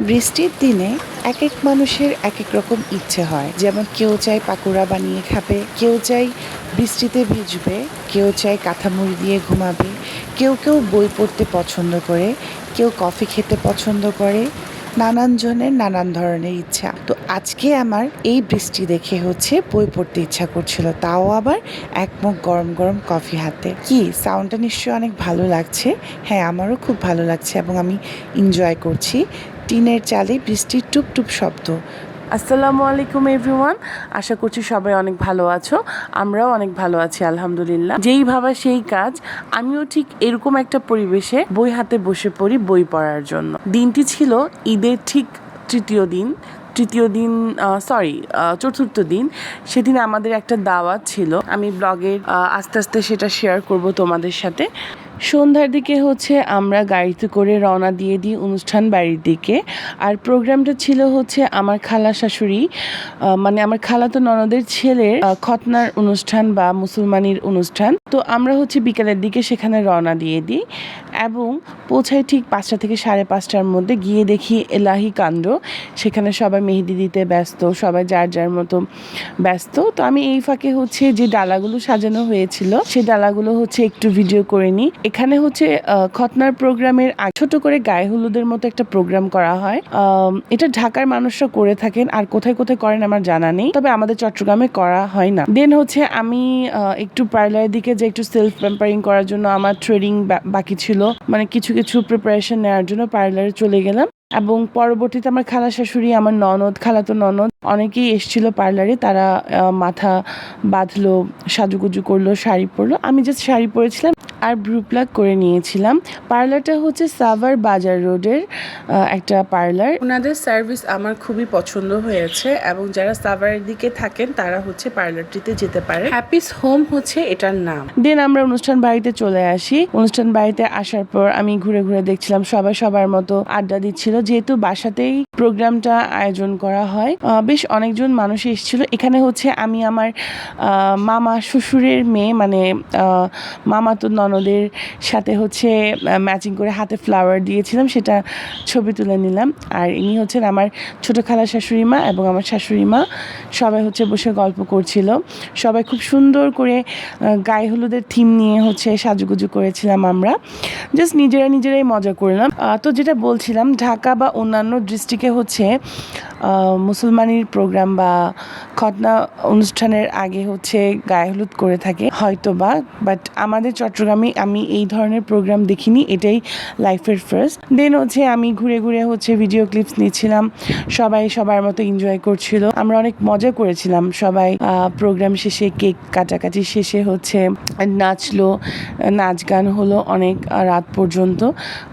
বৃষ্টির দিনে এক এক মানুষের এক এক রকম ইচ্ছে হয়। যেমন কেউ চায় পাকোড়া বানিয়ে খাবে, কেউ চায় বৃষ্টিতে ভিজবে, কেউ চায় কাঁথামুড়ি দিয়ে ঘুমাবে, কেউ কেউ বই পড়তে পছন্দ করে, কেউ কফি খেতে পছন্দ করে, নানান জনের নানান ধরনের ইচ্ছা। তো আজকে আমার এই বৃষ্টি দেখে হচ্ছে বই পড়তে ইচ্ছা করছিল, তাও আবার এক মুখ গরম গরম কফি হাতে। কি সাউন্ডটা নিশ্চয়ই অনেক ভালো লাগছে? হ্যাঁ আমারও খুব ভালো লাগছে এবং আমি এনজয় করছি। টিনের চালে বৃষ্টির টুপ টুপ শব্দ। আসসালামু আলাইকুম এভরিওয়ান, আশা করছি সবাই অনেক ভালো আছো, আমরাও অনেক ভালো আছি, আলহামদুলিল্লাহ। যেই ভাবা সেই কাজ, আমিও ঠিক এরকম একটা পরিবেশে বই হাতে বসে পড়ি বই পড়ার জন্য। দিনটি ছিল ঈদের ঠিক তৃতীয় দিন তৃতীয় দিন সরি চতুর্থ দিন। সেদিন আমাদের একটা দাওয়াত ছিল। আমি ব্লগের আস্তে আস্তে সেটা শেয়ার করব তোমাদের সাথে। সন্ধ্যার দিকে হচ্ছে আমরা গাড়িতে করে রওনা দিয়ে দিই অনুষ্ঠান বাড়ির দিকে। আর প্রোগ্রামটা ছিল হচ্ছে আমার খালা শাশুড়ি মানে আমার খালাতো ননদের ছেলের খতনার অনুষ্ঠান বা মুসলমানির অনুষ্ঠান। তো আমরা হচ্ছে বিকেলের দিকে সেখানে রওনা দিয়ে দিই এবং পৌঁছাই ঠিক পাঁচটা থেকে সাড়ে পাঁচটার মধ্যে গিয়ে দেখি এলাহি কাণ্ড। সেখানে সবাই মেহেদি দিতে ব্যস্ত, সবাই যার যার মতো ব্যস্ত। তো আমি এই ফাঁকে হচ্ছে যে ডালাগুলো সাজানো হয়েছিল সেই ডালাগুলো হচ্ছে একটু ভিডিও করে নিই। এখানে হচ্ছে খতনার প্রোগ্রামের ছোট করে গায়ে হলুদের মতো একটা প্রোগ্রাম করা হয়। এটা ঢাকার মানুষরা করে থাকেন, আর কোথায় কোথায় করেন আমার জানা নেই। তবে আমাদের চট্টগ্রামে করা হয় না। দেন হচ্ছে আমি একটু পার্লারের দিকে যে একটু সেলফ প্যাম্পারিং করার জন্য আমার ট্রেডিং বাকি ছিল। মানে কিছু কিছু প্রিপারেশন নেওয়ার জন্য পার্লারে চলে গেলাম। এবং পরবর্তীতে আমার খালা শাশুড়ি আমার ননদ, খালাতো ননদ অনেকেই এসছিল পার্লারে তারা মাথা বাঁধলো, সাজুগুজু করল, শাড়ি পরলো। আমি যে শাড়ি পরেছিলাম। আর ব্রু প্লাগ করে নিয়েছিলাম। পার্লারটা হচ্ছে সাভার বাজার রোডের একটা পার্লার। ওনাদের সার্ভিস আমার খুবই পছন্দ হয়েছে এবং যারা সাভারের দিকে থাকেন তারা হচ্ছে পার্লারটিতে যেতে পারে হ্যাপিস হোম হচ্ছে এটার নাম। দেন আমরা অনুষ্ঠান বাড়িতে চলে আসি। অনুষ্ঠান বাড়িতে আসার পর আমি ঘুরে ঘুরে দেখছিলাম সবাই সবার মতো আড্ডা দিচ্ছিল। যেহেতু বাসাতেই প্রোগ্রামটা আয়োজন করা হয় বেশ অনেকজন মানুষ এসেছিল। এখানে হচ্ছে আমি আমার মামা, শ্বশুরের মেয়ে মানে মামা তো মামাতো ননদের সাথে হচ্ছে ম্যাচিং করে হাতে ফ্লাওয়ার দিয়েছিলাম, সেটা ছবি তুলে নিলাম। আর ইনি হচ্ছেন আমার ছোট খালা শাশুড়ি মা এবং আমার শাশুড়ি মা। সবাই হচ্ছে বসে গল্প করছিল। সবাই খুব সুন্দর করে গায়ে হলুদের থিম নিয়ে হচ্ছে সাজুগুজু করেছিলাম আমরা। জাস্ট নিজেরা নিজেরাই মজা করলাম। তো যেটা বলছিলাম, ঢাকা বা অন্যান্য ডিস্ট্রিক্টে হচ্ছে মুসলমানির প্রোগ্রাম বা খতনা অনুষ্ঠানের আগে হচ্ছে গায়ে হলুদ করে থাকে হয়তো বা বাট আমাদের চট্টগ্রামে আমি এই ধরনের প্রোগ্রাম দেখিনি এটাই লাইফের ফার্স্ট দেন হচ্ছে আমি ঘুরে ঘুরে হচ্ছে ভিডিও ক্লিপস নিচ্ছিলাম সবাই সবার মতো এনজয় করছিল। আমরা অনেক মজা করেছিলাম সবাই প্রোগ্রাম শেষে কেক কাটাকাটি শেষে হচ্ছে নাচলো নাচ গান হলো অনেক রাত পর্যন্ত।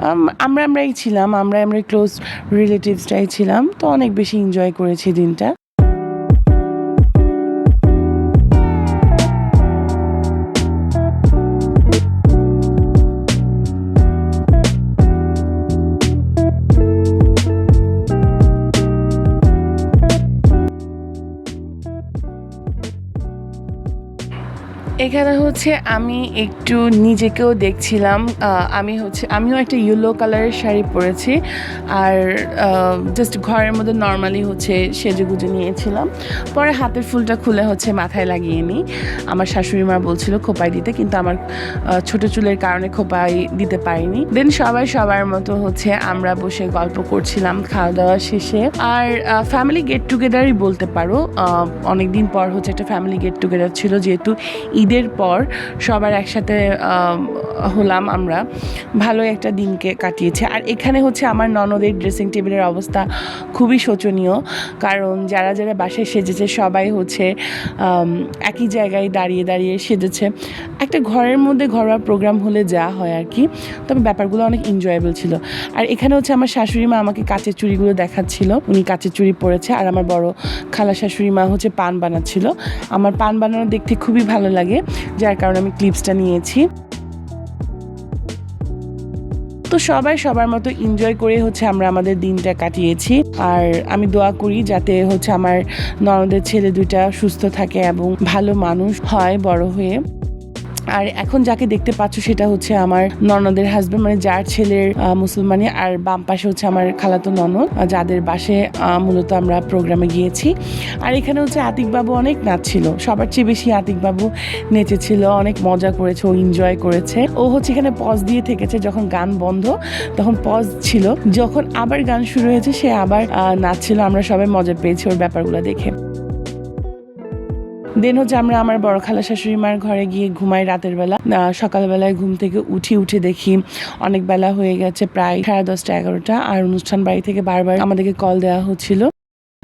আম, আমরা আমরাই ছিলাম আমরা আমরা ক্লোজ রিলেটিভসটাই ছিলাম তো অনেক বেশি এনজয় করেছি দিনটা। এখানে হচ্ছে আমি একটু নিজেকেও দেখছিলাম আমি হচ্ছে, আমিও একটা ইয়েলো কালারের শাড়ি পরেছি, আর জাস্ট ঘরের মধ্যে নর্মালি হচ্ছে সেজে গুজে নিয়েছিলাম। পরে হাতের ফুলটা খুলে হচ্ছে মাথায় লাগিয়ে নিই। আমার শাশুড়ি মা বলছিল খোপাই দিতে, কিন্তু আমার ছোট চুলের কারণে খোপাই দিতে পারিনি। দেন সবাই সবার মতো হচ্ছে আমরা বসে গল্প করছিলাম খাওয়া দাওয়া শেষে। আর ফ্যামিলি গেট টুগেদারই বলতে পারো অনেক দিন পর হচ্ছে একটা ফ্যামিলি গেট টুগেদার ছিল, যেহেতু ঈদের পর সবার একসাথে হলাম আমরা। ভালোই একটা দিনকে কাটিয়েছে। আর এখানে হচ্ছে আমার ননদের ড্রেসিং টেবিলের অবস্থা খুবই শোচনীয়। কারণ যারা যারা বাসায় সেজেছে সবাই হচ্ছে একই জায়গায় দাঁড়িয়ে দাঁড়িয়ে সেজেছে। একটা ঘরের মধ্যে ঘরোয়া প্রোগ্রাম হলে যা হয় আর কি। তবে ব্যাপারগুলো অনেক এনজয়েবল ছিল। আর এখানে হচ্ছে আমার শাশুড়ি মা আমাকে কাচের চুড়িগুলো দেখাচ্ছিল। উনি কাচের চুড়ি পরেছে। আর আমার বড় খালা শাশুড়ি মা হচ্ছে পান বানাচ্ছিল। আমার পান বানানো দেখতে খুবই ভালো লাগে। যার কারণে আমি ক্লিপসটা নিয়েছি। তো সবাই সবার মতো এনজয় করে হচ্ছে আমরা আমাদের দিনটা কাটিয়েছি। আর আমি দোয়া করি যাতে হচ্ছে আমার ননদের ছেলে দুইটা সুস্থ থাকে এবং ভালো মানুষ হয় বড় হয়ে। আর এখন যাকে দেখতে পাচ্ছ সেটা হচ্ছে আমার ননদের হাজবেন্ড মানে যার ছেলের মুসলমানি, আর বাম পাশে হচ্ছে আমার খালাতো ননদ যাদের বাসে মূলত আমরা প্রোগ্রামে গিয়েছি। আর এখানে হচ্ছে আতিকবাবু অনেক নাচছিল সবার চেয়ে বেশি আতিকবাবু নেচেছিল, অনেক মজা করেছে, ও এনজয় করেছে। ও হচ্ছে এখানে পজ দিয়ে থেকেছে যখন গান বন্ধ, তখন পজ ছিল। যখন আবার গান শুরু হয়েছে, সে আবার নাচছিল, আমরা সবাই মজা পেয়েছি ওর ব্যাপারগুলো দেখে। দেন হচ্ছে আমরা আমার বড় খালা শাশুড়ি মার ঘরে গিয়ে ঘুমাই রাতের বেলা। সকালবেলায় ঘুম থেকে উঠি, উঠে দেখি অনেক বেলা হয়ে গেছে, প্রায় সাড়ে দশটা, এগারোটা। আর অনুষ্ঠান বাড়ি থেকে বারবার আমাদেরকে কল দেওয়া হচ্ছিল।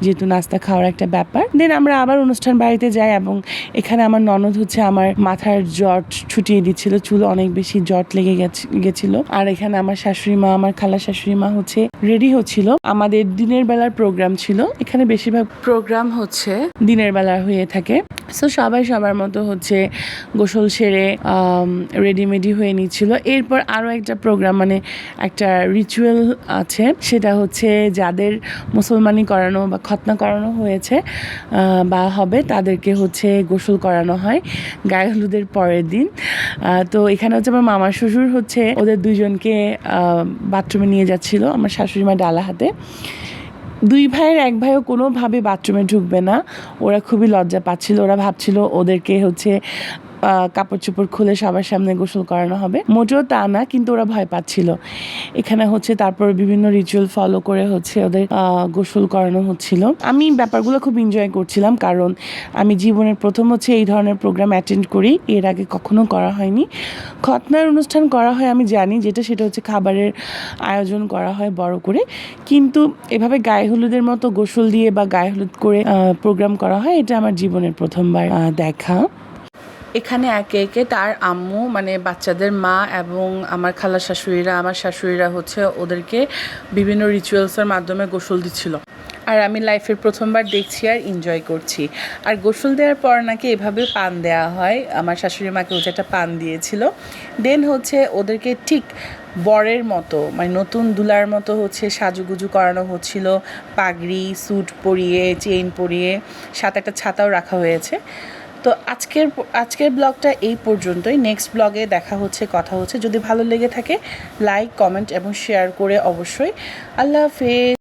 যেহেতু নাস্তা খাওয়ার একটা ব্যাপার। দেন আমরা আবার অনুষ্ঠান বাড়িতে যাই এবং এখানে আমার ননদ হচ্ছে আমার মাথার জট ছুটিয়ে দিচ্ছিল, চুল অনেক বেশি জট লেগে গেছে- গেছিল। আর এখানে আমার শাশুড়ি মা, আমার খালা শাশুড়ি মা হচ্ছে রেডি হচ্ছিল। আমাদের দিনের বেলার প্রোগ্রাম ছিল। এখানে বেশিরভাগ প্রোগ্রাম হচ্ছে দিনের বেলা হয়ে থাকে। সো সবাই সবার মতো হচ্ছে গোসল সেরে রেডিমেডি হয়ে নিচ্ছিল। এরপর আরও একটা প্রোগ্রাম মানে একটা রিচুয়াল আছে। সেটা হচ্ছে যাদের মুসলমানি করানো বা খতনা করানো হয়েছে বা হবে, তাদেরকে হচ্ছে গোসল করানো হয় গায়ে হলুদের পরের দিন। তো এখানে হচ্ছে আমার মামা শ্বশুর হচ্ছে, ওদের দুজনকে বাথরুমে নিয়ে যাচ্ছিল। আমার মা ডালা হাতে। দুই ভাইয়ের এক ভাইও কোনোভাবে বাথরুমে ঢুকবে না। ওরা খুবই লজ্জা পাচ্ছিল, ওরা ভাবছিল ওদেরকে হচ্ছে কাপড় চোপড় খুলে সবার সামনে গোসল করানো হবে। মোটেও তা না, কিন্তু ওরা ভয় পাচ্ছিল। এখানে হচ্ছে তারপর বিভিন্ন রিচুয়াল ফলো করে হচ্ছে ওদের গোসল করানো হচ্ছিল। আমি ব্যাপারগুলো খুব এনজয় করছিলাম, কারণ আমি জীবনের প্রথম হচ্ছে এই ধরনের প্রোগ্রাম অ্যাটেন্ড করি। এর আগে কখনো করা হয়নি। খতনার অনুষ্ঠান করা হয় আমি জানি, যেটা সেটা হচ্ছে খাবারের আয়োজন করা হয় বড় করে। কিন্তু এভাবে গায়ে হলুদের মতো গোসল দিয়ে বা গায়ে হলুদ করে প্রোগ্রাম করা হয়, এটা আমার জীবনের প্রথমবার দেখা। এখানে একে একে তার আম্মু মানে বাচ্চাদের মা এবং আমার খালা শাশুড়িরা, আমার শাশুড়িরা হচ্ছে ওদেরকে বিভিন্ন রিচুয়ালসের মাধ্যমে গোসল দিচ্ছিল। আর আমি লাইফের প্রথমবার দেখছি আর এনজয় করছি। আর গোসল দেওয়ার পর নাকি এভাবে পান দেওয়া হয়। আমার শাশুড়ি মাকে হচ্ছে একটা পান দিয়েছিল। দেন হচ্ছে ওদেরকে ঠিক বরের মতো মানে নতুন দুলার মতো হচ্ছে সাজুগুজু করানো হচ্ছিল। পাগড়ি স্যুট পরিয়ে চেইন পরিয়ে, সাথে একটা ছাতাও রাখা হয়েছে। তো আজকের আজকের ব্লগটা এই পর্যন্তই। নেক্সট ব্লগে দেখা হচ্ছে, কথা হচ্ছে। যদি ভালো লেগে থাকে লাইক কমেন্ট এবং শেয়ার করে অবশ্যই। আল্লাহ হাফেজ।